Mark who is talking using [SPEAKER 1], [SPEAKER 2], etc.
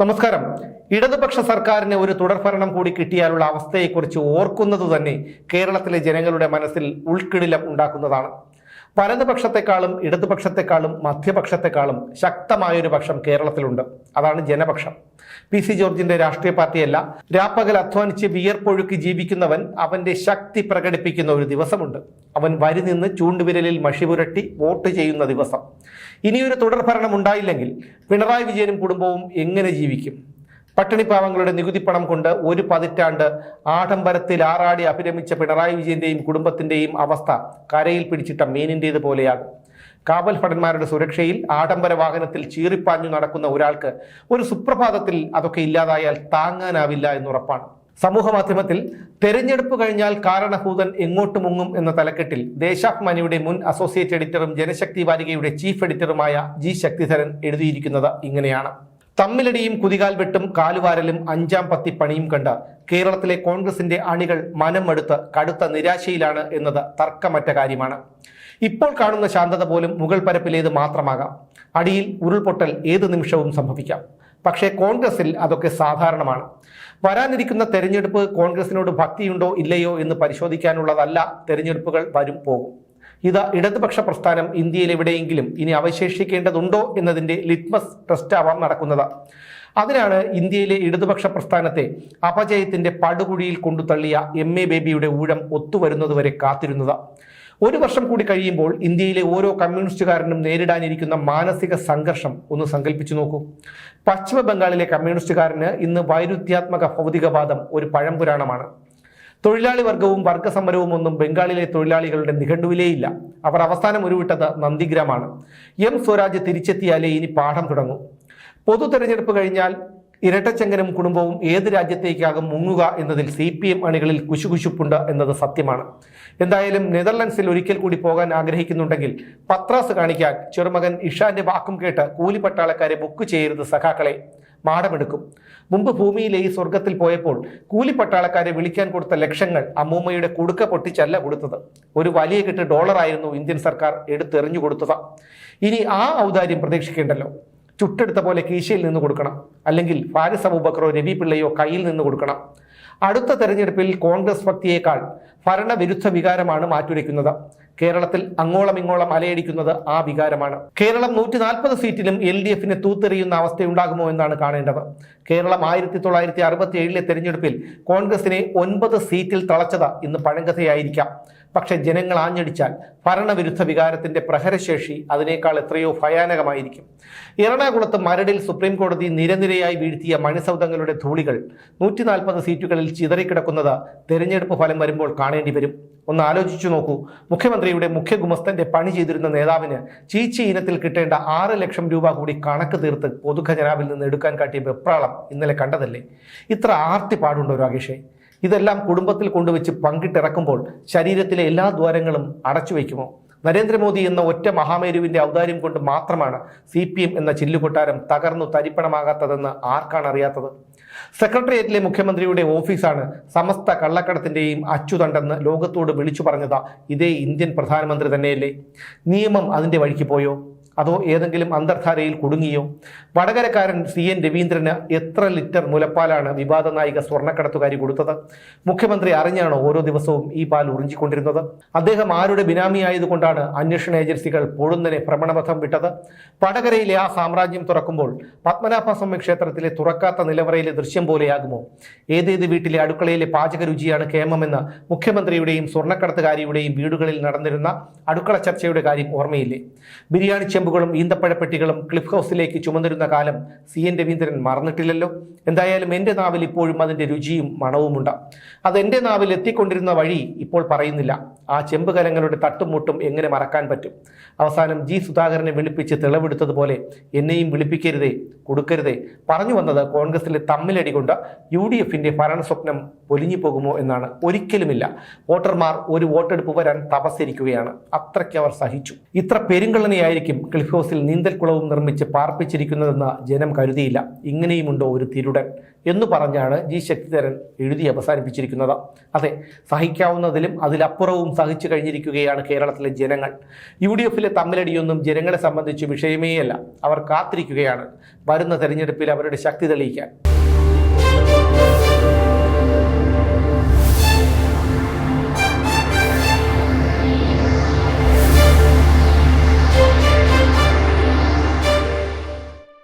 [SPEAKER 1] നമസ്കാരം. ഇടതുപക്ഷ സർക്കാരിന് ഒരു തുടർഭരണം കൂടി കിട്ടിയാലുള്ള അവസ്ഥയെക്കുറിച്ച് ഓർക്കുന്നത് തന്നെ കേരളത്തിലെ ജനങ്ങളുടെ മനസ്സിൽ ഉൾക്കിടിലം ഉണ്ടാക്കുന്നതാണ്. വലതുപക്ഷത്തെക്കാളും ഇടതുപക്ഷത്തെക്കാളും മധ്യപക്ഷത്തെക്കാളും ശക്തമായൊരു പക്ഷം കേരളത്തിലുണ്ട്. അതാണ് ജനപക്ഷം. പി സി ജോർജിന്റെ രാഷ്ട്രീയ പാർട്ടിയല്ല. രാപ്പകൽ അധ്വാനിച്ച് വിയർപ്പൊഴുക്കി ജീവിക്കുന്നവൻ അവന്റെ ശക്തി പ്രകടിപ്പിക്കുന്ന ഒരു ദിവസമുണ്ട്. അവൻ വരി നിന്ന് ചൂണ്ടുവിരലിൽ മഷി പുരട്ടി വോട്ട് ചെയ്യുന്ന ദിവസം. ഇനിയൊരു തുടർഭരണം ഉണ്ടായില്ലെങ്കിൽ പിണറായി വിജയനും കുടുംബവും എങ്ങനെ ജീവിക്കും? പട്ടിണിപ്പാവങ്ങളുടെ നികുതി പണം കൊണ്ട് ഒരു പതിറ്റാണ്ട് ആഡംബരത്തിൽ ആറാടി അഭിരമിച്ച പിണറായി വിജയന്റെയും കുടുംബത്തിന്റെയും അവസ്ഥ കരയിൽ പിടിച്ചിട്ട മീനിന്റേത് പോലെയാകും. കാവൽ ഭടന്മാരുടെ സുരക്ഷയിൽ ആഡംബര വാഹനത്തിൽ ചീറിപ്പാഞ്ഞു നടക്കുന്ന ഒരാൾക്ക് ഒരു സുപ്രഭാതത്തിൽ അതൊക്കെ ഇല്ലാതായാൽ താങ്ങാനാവില്ല എന്നുറപ്പാണ്. സമൂഹ മാധ്യമത്തിൽ തെരഞ്ഞെടുപ്പ് കഴിഞ്ഞാൽ കാരണഭൂതൻ എങ്ങോട്ട് മുങ്ങും എന്ന തലക്കെട്ടിൽ ദേശാഭിമാനിയുടെ മുൻ അസോസിയേറ്റ് എഡിറ്ററും ജനശക്തി വാരികയുടെ ചീഫ് എഡിറ്ററുമായ ജി ശക്തിധരൻ എഴുതിയിരിക്കുന്നത് ഇങ്ങനെയാണ്. തമ്മിലടിയും കുതികാൽ വെട്ടും കാലുവാരലും അഞ്ചാം പത്തി പണിയും കണ്ട കേരളത്തിലെ കോൺഗ്രസിന്റെ അണികൾ മനം മടുത്ത് കടുത്ത നിരാശയിലാണ് എന്നത് തർക്കമറ്റ കാര്യമാണ്. ഇപ്പോൾ കാണുന്ന ശാന്തത പോലും മുകൾ പരപ്പിലേത് മാത്രമാകാം. അടിയിൽ ഉരുൾപൊട്ടൽ ഏത് നിമിഷവും സംഭവിക്കാം. പക്ഷേ കോൺഗ്രസിൽ അതൊക്കെ സാധാരണമാണ്. വരാനിരിക്കുന്ന തെരഞ്ഞെടുപ്പ് കോൺഗ്രസിനോട് ഭക്തിയുണ്ടോ ഇല്ലയോ എന്ന് പരിശോധിക്കാനുള്ളതല്ല തെരഞ്ഞെടുപ്പുകൾ വരും പോകും. ഇത് ഇടതുപക്ഷ പ്രസ്ഥാനം ഇന്ത്യയിൽ എവിടെയെങ്കിലും ഇനി അവശേഷിക്കേണ്ടതുണ്ടോ എന്നതിന്റെ ലിറ്റ്മസ് ടെസ്റ്റ് ആവാം നടക്കുന്നത്. അതിനാണ് ഇന്ത്യയിലെ ഇടതുപക്ഷ പ്രസ്ഥാനത്തെ അപജയത്തിന്റെ പടുകുഴിയിൽ കൊണ്ടു തള്ളിയ എം എ ബേബിയുടെ ഊഴം ഒത്തുവരുന്നതുവരെ കാത്തിരുന്നത്. ഒരു വർഷം കൂടി കഴിയുമ്പോൾ ഇന്ത്യയിലെ ഓരോ കമ്മ്യൂണിസ്റ്റുകാരനും നേരിടാനിരിക്കുന്ന മാനസിക സംഘർഷം ഒന്ന് സങ്കല്പിച്ചു നോക്കൂ. പശ്ചിമ ബംഗാളിലെ കമ്മ്യൂണിസ്റ്റുകാരന് ഇന്ന് വൈരുദ്ധ്യാത്മക ഭൗതികവാദം ഒരു പഴംപുരാണമാണ്. തൊഴിലാളി വർഗവും വർഗസമരവും ഒന്നും ബംഗാളിലെ തൊഴിലാളികളുടെ നിഘണ്ടുവിലേയില്ല. അവർ അവസാനം ഉരുവിട്ടത് നന്ദിഗ്രാമാണ്. എം സ്വരാജ് തിരിച്ചെത്തിയാലേ ഇനി പാഠം തുടങ്ങും. പൊതു തെരഞ്ഞെടുപ്പ് കഴിഞ്ഞാൽ ഇരട്ടച്ചങ്കനും കുടുംബവും ഏത് രാജ്യത്തേക്കാകും മുങ്ങുക എന്നതിൽ സി പി എം അണികളിൽ കുശുകുശുപ്പുണ്ട് എന്നത് സത്യമാണ്. എന്തായാലും നെതർലൻഡ്സിൽ ഒരിക്കൽ കൂടി പോകാൻ ആഗ്രഹിക്കുന്നുണ്ടെങ്കിൽ പത്രാസ് കാണിക്കാൻ ചെറുമകൻ ഇഷാന്റെ വാക്കും കേട്ട് കൂലിപ്പട്ടാളക്കാരെ ബുക്ക് ചെയ്യരുത് സഖാക്കളെ. മാടമെടുക്കും. മുമ്പ് ഭൂമിയിലെ ഈ സ്വർഗത്തിൽ പോയപ്പോൾ കൂലിപ്പട്ടാളക്കാരെ വിളിക്കാൻ കൊടുത്ത ലക്ഷങ്ങൾ അമ്മൂമ്മയുടെ കുടുക്ക പൊട്ടിച്ചല്ല കൊടുത്തത്. ഒരു വലിയ കെട്ട് ഡോളറായിരുന്നു ഇന്ത്യൻ സർക്കാർ എടുത്തെറിഞ്ഞു കൊടുത്തത്. ഇനി ആ ഔദാര്യം പ്രതീക്ഷിക്കേണ്ടല്ലോ. ചുട്ടെടുത്ത പോലെ കീശയിൽ നിന്ന് കൊടുക്കണം. അല്ലെങ്കിൽ ഫാരിസ് അബൂബക്കറോ രവി പിള്ളയോ കയ്യിൽ നിന്ന് കൊടുക്കണം. അടുത്ത തെരഞ്ഞെടുപ്പിൽ കോൺഗ്രസ് ഭക്തിയേക്കാൾ ഭരണവിരുദ്ധ വികാരമാണ് മാറ്റുരയ്ക്കുന്നത്. കേരളത്തിൽ അങ്ങോളം ഇങ്ങോളം അലയടിക്കുന്നത് ആ വികാരമാണ്. കേരളം നൂറ്റി നാൽപ്പത് സീറ്റിലും എൽ ഡി എഫിന് തൂത്തെറിയുന്ന അവസ്ഥയുണ്ടാകുമോ എന്നാണ് കാണേണ്ടത്. കേരളം ആയിരത്തി തൊള്ളായിരത്തി അറുപത്തി ഏഴിലെ തെരഞ്ഞെടുപ്പിൽ കോൺഗ്രസിനെ ഒൻപത് സീറ്റിൽ തളച്ചത് ഇന്ന് പഴങ്കഥയായിരിക്കാം. പക്ഷെ ജനങ്ങൾ ആഞ്ഞടിച്ചാൽ ഭരണവിരുദ്ധ വികാരത്തിന്റെ പ്രഹരശേഷി അതിനേക്കാൾ എത്രയോ ഭയാനകമായിരിക്കും. എറണാകുളത്ത് മരടിൽ സുപ്രീം കോടതി നിരനിരയായി വീഴ്ത്തിയ മണിസൗദങ്ങളുടെ ധൂളികൾ നൂറ്റി നാൽപ്പത് സീറ്റുകളിൽ ചിതറിക്കിടക്കുന്നത് തെരഞ്ഞെടുപ്പ് ഫലം വരുമ്പോൾ കാണേണ്ടി വരും. ഒന്ന് ആലോചിച്ചു നോക്കൂ. മുഖ്യമന്ത്രിയുടെ മുഖ്യ ഗുമസ്തന്റെ പണി ചെയ്തിരുന്ന നേതാവിന് ചീച്ചി ഇനത്തിൽ കിട്ടേണ്ട ആറ് ലക്ഷം രൂപ കൂടി കണക്ക് തീർത്ത് പൊതുഖജനാവിൽ നിന്ന് എടുക്കാൻ കാട്ടിയ വെപ്രാളം ഇന്നലെ കണ്ടതല്ലേ? ഇത്ര ആർത്തി പാടുണ്ടോ രാകേഷേ? ഇതെല്ലാം കുടുംബത്തിൽ കൊണ്ടുവച്ച് പങ്കിട്ടിറക്കുമ്പോൾ ശരീരത്തിലെ എല്ലാ ദ്വാരങ്ങളും അടച്ചു വയ്ക്കുമോ? നരേന്ദ്രമോദി എന്ന ഒറ്റ മഹാമേരുവിന്റെ ഔദാര്യം കൊണ്ട് മാത്രമാണ് സി എന്ന ചില്ലുകൊട്ടാരം തകർന്നു തരിപ്പണമാകാത്തതെന്ന് ആർക്കാണ് അറിയാത്തത്? സെക്രട്ടേറിയറ്റിലെ മുഖ്യമന്ത്രിയുടെ ഓഫീസാണ് സമസ്ത കള്ളക്കടത്തിന്റെയും അച്ചുതണ്ടെന്ന് ലോകത്തോട് വിളിച്ചു പറഞ്ഞത് ഇതേ ഇന്ത്യൻ പ്രധാനമന്ത്രി തന്നെയല്ലേ? നിയമം അതിന്റെ വഴിക്ക് പോയോ? അതോ ഏതെങ്കിലും അന്തർധാരയിൽ കുടുങ്ങിയോ? വടകരക്കാരൻ സി എൻ രവീന്ദ്രന് എത്ര ലിറ്റർ മുലപ്പാലാണ് വിവാദ നായിക സ്വർണക്കടത്തുകാരി കൊടുത്തത്? മുഖ്യമന്ത്രി അറിഞ്ഞാണോ ഓരോ ദിവസവും ഈ പാൽ ഉറിഞ്ചിക്കൊണ്ടിരുന്നത് അദ്ദേഹം ആരുടെ ബിനാമി ആയതുകൊണ്ടാണ് അന്വേഷണ ഏജൻസികൾ പൊഴുന്നനെ ഭ്രമണപഥം വിട്ടത്? വടകരയിലെ ആ സാമ്രാജ്യം തുറക്കുമ്പോൾ പത്മനാഭസ്വാമി ക്ഷേത്രത്തിലെ തുറക്കാത്ത നിലവറയിലെ ദൃശ്യം പോലെയാകുമോ? ഏതേത് വീട്ടിലെ അടുക്കളയിലെ പാചക രുചിയാണ് കേമമെന്ന് മുഖ്യമന്ത്രിയുടെയും സ്വർണക്കടത്തുകാരിയുടെയും വീടുകളിൽ നടന്നിരുന്ന അടുക്കള ചർച്ചയുടെ കാര്യം ഓർമ്മയില്ലേ? ബിരിയാണി ചെമ്പുകളും ഈന്തപ്പഴപ്പെട്ടികളും ക്ലിഫ് ഹൗസിലേക്ക് ചുമന്നിരുന്ന കാലം സി എൻ രവീന്ദ്രൻ മറന്നിട്ടില്ലല്ലോ. എന്തായാലും എന്റെ നാവിൽ ഇപ്പോഴും അതിന്റെ രുചിയും മണവുമുണ്ട്. അത് എന്റെ നാവിൽ എത്തിക്കൊണ്ടിരുന്ന വഴി ഇപ്പോൾ പറയുന്നില്ല. ആ ചെമ്പ് കലങ്ങളുടെ തട്ടുമുട്ടും എങ്ങനെ മറക്കാൻ പറ്റും? അവസാനം ജി സുധാകരനെ വിളിപ്പിച്ച് തെളിവെടുത്തതുപോലെ എന്നെയും വിളിപ്പിക്കരുതേ കൊടുക്കരുതേ. പറഞ്ഞു വന്നത് കോൺഗ്രസിലെ തമ്മിലടി കൊണ്ട് യു ഡി ഭരണ സ്വപ്നം പൊലിഞ്ഞു പോകുമോ എന്നാണ്. ഒരിക്കലുമില്ല. വോട്ടർമാർ ഒരു വോട്ടെടുപ്പ് വരാൻ തപസ്സിരിക്കുകയാണ് അത്രയ്ക്ക് അവർ സഹിച്ചു. ഇത്ര പെരുങ്കള്ളനെയായിരിക്കും ക്ലിഫ് ഹൗസിൽ നീന്തൽക്കുളവും നിർമ്മിച്ച് പാർപ്പിച്ചിരിക്കുന്നതെന്ന് ജനം കരുതിയില്ല. ഇങ്ങനെയുമുണ്ടോ ഒരു തിരുടൻ? എന്ന് പറഞ്ഞാണ് ജി ശക്തിധരൻ എഴുതി അവസാനിപ്പിച്ചിരിക്കുന്നത്. അതെ സഹിക്കാവുന്നതിലും അതിലപ്പുറവും സഹിച്ചു കഴിഞ്ഞിരിക്കുകയാണ് കേരളത്തിലെ ജനങ്ങൾ. യു ഡി എഫിലെ തമ്മിലടിയൊന്നും ജനങ്ങളെ സംബന്ധിച്ച് വിഷയമേയല്ല. അവർ കാത്തിരിക്കുകയാണ്. വരുന്ന തെരഞ്ഞെടുപ്പിൽ അവരുടെ ശക്തി തെളിയിക്കാൻ.